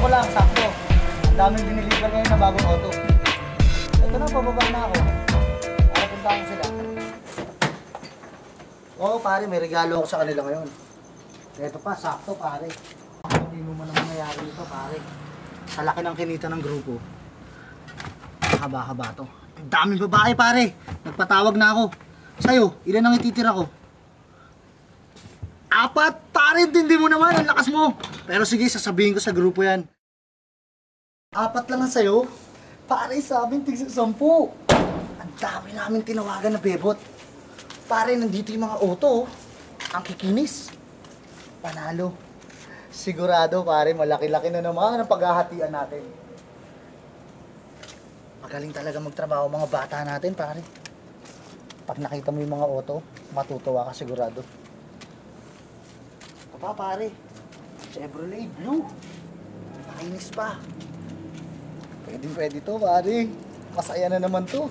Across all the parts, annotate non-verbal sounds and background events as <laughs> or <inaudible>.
ko lang, sakto. Ang daming diniliver ngayon na bagong auto. Ito na, pababa na ako. Para puntahan sila. Oo, oh, pare, may regalo ako sa kanila ngayon. Ito pa, sakto, pare. Hindi mo man ang nangyayari ito, pare. Sa laki ng kinita ng grupo. Haba-haba to. Ang daming babae, pare. Nagpatawag na ako. Sa'yo, ilan ang ititira ko? Apat! Pare, hindi mo naman. Ang lakas mo. Pero sige, sasabihin ko sa grupo yan. Apat lang ang sa'yo. Pare, sa amin, tigsa sampu. Ang dami namin tinawagan na bebot. Pare, nandito yung mga auto. oh. Ang kikinis. Panalo. Sigurado, pare, malaki-laki na naman ang paghahatian natin. Magaling talaga magtrabaho mga bata natin, pare. Pag nakita mo yung mga auto, matutuwa ka sigurado. Pa, pare. Chevrolet Blue. Nakainis pa. Pwede pwede to, pare. Masaya na naman to.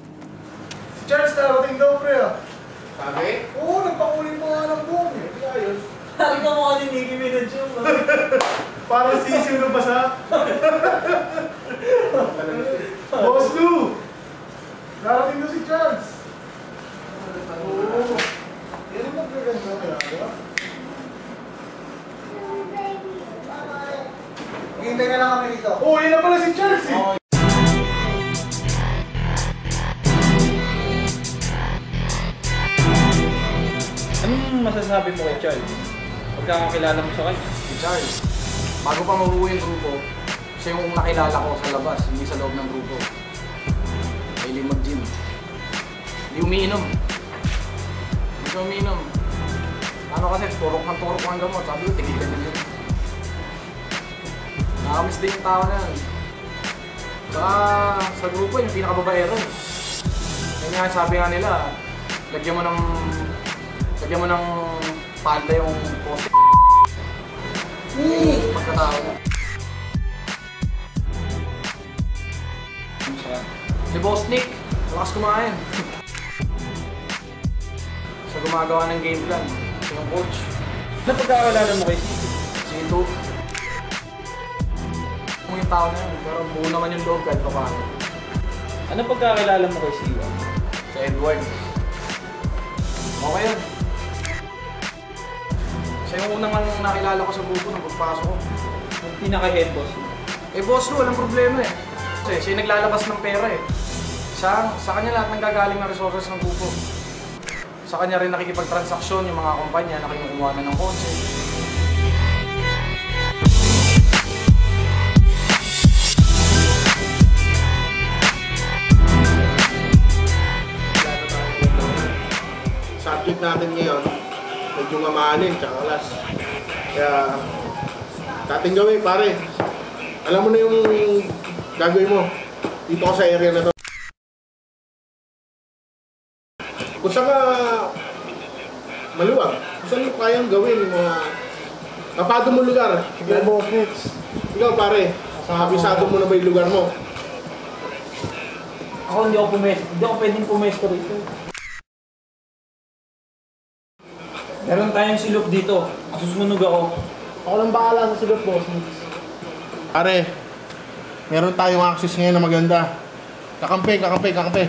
Charles, narating daw, pre, ah. Sabi? Oo, nagpakulit mo nga ng buong, eh. Di ayos. Sabi ko mukha ni Nicki Minaj yung <laughs> Parang sisiw na basa. <laughs> masasabi mo kay Charles? Pagkakakilala mo sa kanya? Si Charles. Bago pa mabuo yung grupo, siya yung nakilala ko sa labas, hindi sa loob ng grupo. Mahilig mag-gym. Hindi umiinom. Hindi siya umiinom. Ano kasi, turok ng turok ang gamot. Sabi ko, tigilan din yun. Nakamiss din yung tao na yan. Saka sa grupo, yung pinakababaero. Yan nga, sabi nga nila, lagyan mo ng lagyan mo ng palda yung poste. Hey! Pagkatao mo. Si Boss Nick, lakas kumain. Siya gumagawa ng game plan. Yung coach. Ano pagkakakilala mo kay Sisi? Si Ito. Kung yung tao na yun, pero buo naman yung loob kahit pa paano. Ano pagkakakilala mo kay Siwa? Si Edward. Okay yun. Siya yung unang ang nakilala ko sa grupo nung pagpasok ko. Yung pinaka-head boss mo? Eh boss Lou, walang problema eh. Kasi siya yung naglalabas ng pera eh. Sa, sa kanya lahat ng gagaling na resources ng grupo. Sa kanya rin nakikipagtransaksyon yung mga kumpanya na kinukuha na ng kotse. Subject natin ngayon, medyo mamahalin, tsaka alas. Kaya, dating gawin, pare. Alam mo na yung gagawin mo. Dito sa area na to. Kung saan ka maluwag, kung saan mo kayang gawin yung mga kapado mo lugar. Sige, Ikaw pare, kabisado mo na ba yung lugar mo? Ako hindi ako pumesto. Hindi ako pwedeng pumesto rito. Meron tayong silop dito. Susunog ako. Ako lang bahala sa silot, boss. Pare, meron tayong access ngayon na maganda. Kakampi, kakampi, kakampi.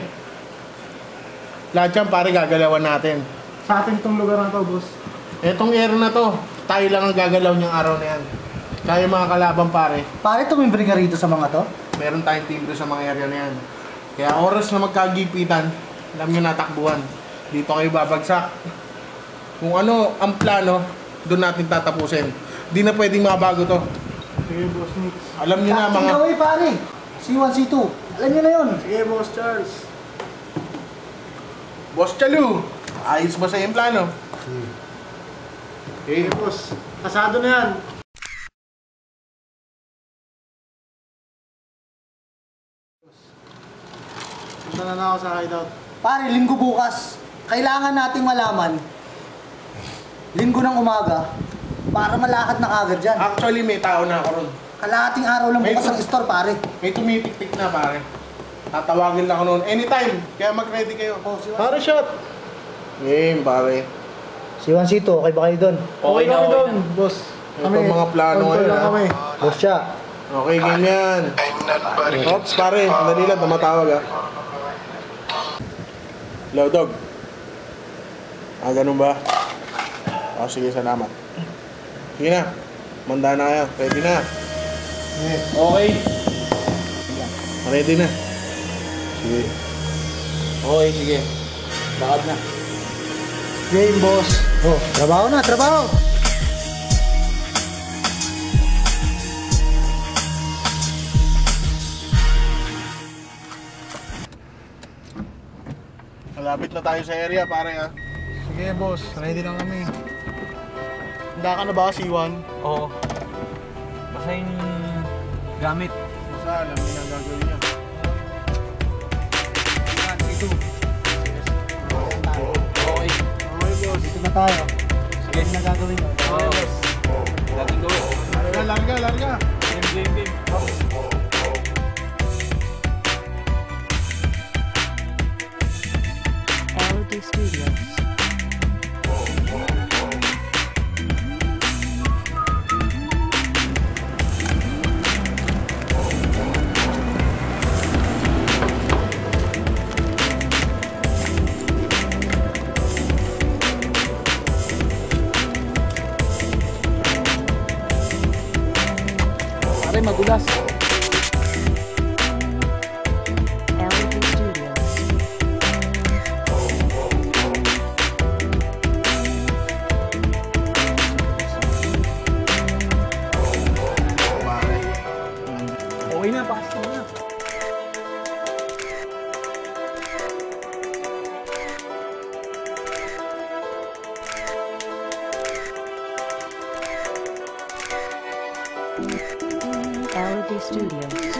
Lahat yan, pare, gagalawan natin. Sa atin itong lugar na to, boss. Etong area na to, tayo lang ang gagalaw niyang araw na yan. Kaya mga kalaban, pare, Pare, tumimbre ka rito sa mga to? meron tayong timbre sa mga area na yan. Kaya oras na magkagipitan, alam nyo na takbuhan. Dito kayo babagsak. Kung ano ang plano, doon natin tatapusin. Di na pwedeng mabago to. Sige, boss Nix. Alam nyo na mga... gawin, pare. C1, C2. Alam niyo na yun. Sige, Boss Charles. Boss Chalu, ayos ba sa iyong plano? Okay, boss. Kasado na yan. Punta na na ako sa hideout. Pare, linggo bukas. Kailangan nating malaman. Linggo ng umaga. Para malakad na kagad dyan. Actually, may tao na ako ron. Kalahating araw lang May bukas ang store, pare. May tumitik-tik na, pare. Tatawagin lang ako noon. Anytime. Kaya mag-ready kayo. Pare, shot. Game, pare. C1, C2, okay ba kayo doon? Okay na okay na. boss. Ito mga plano ngayon, ha? Boss siya. Okay, game yan. Ops, pare. Dali lang, tumatawag, ha? Hello, dog. Ah, ganun ba? Ah, sige, salamat. Sige na. Manda na kayo. Ready na. Okay. Ready na. Sige. Okay, sige. Lakad na. Game, boss. Oh, trabaho na, trabaho. Malapit na tayo sa area, pare ah. Sige, boss. Ready na kami. Handa ka na ba, C1? Oo. Basta yung gamit. Basta alam niyo na gagawin niya. Okay. Okay, boss. Dito na tayo. Sige na gagawin mo. Oo. Dating gawin. Larga, larga, larga. Game, game, game. Melody Studios. Pare, Studios.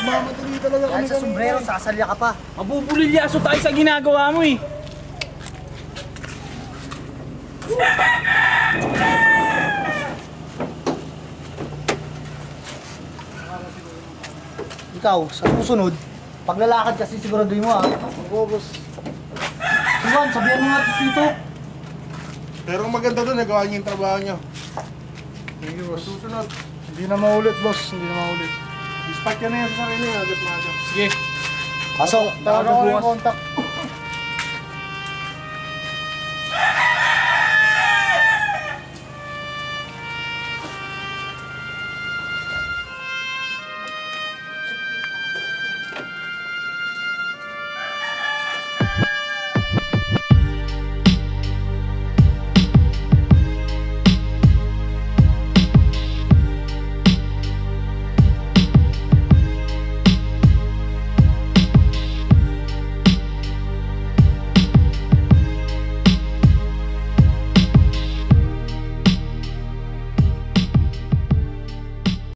Tumamadali talaga kami Dahil sa sombrero, sasalya ka pa. Mabubulilyaso tayo sa ginagawa mo eh. Ikaw, sa susunod, paglalakad kasi siguraduhin mo ha. Oo, boss. Iwan, sabihan mo nga dito. Pero ang maganda doon, nagawa niyo yung trabaho niyo. Thank you, boss. Susunod. Hindi na maulit, boss. Hindi na maulit. Dispatch ka na yan sa sarili, agad na agad. Sige. Pasok, Tawagan ko yung contact.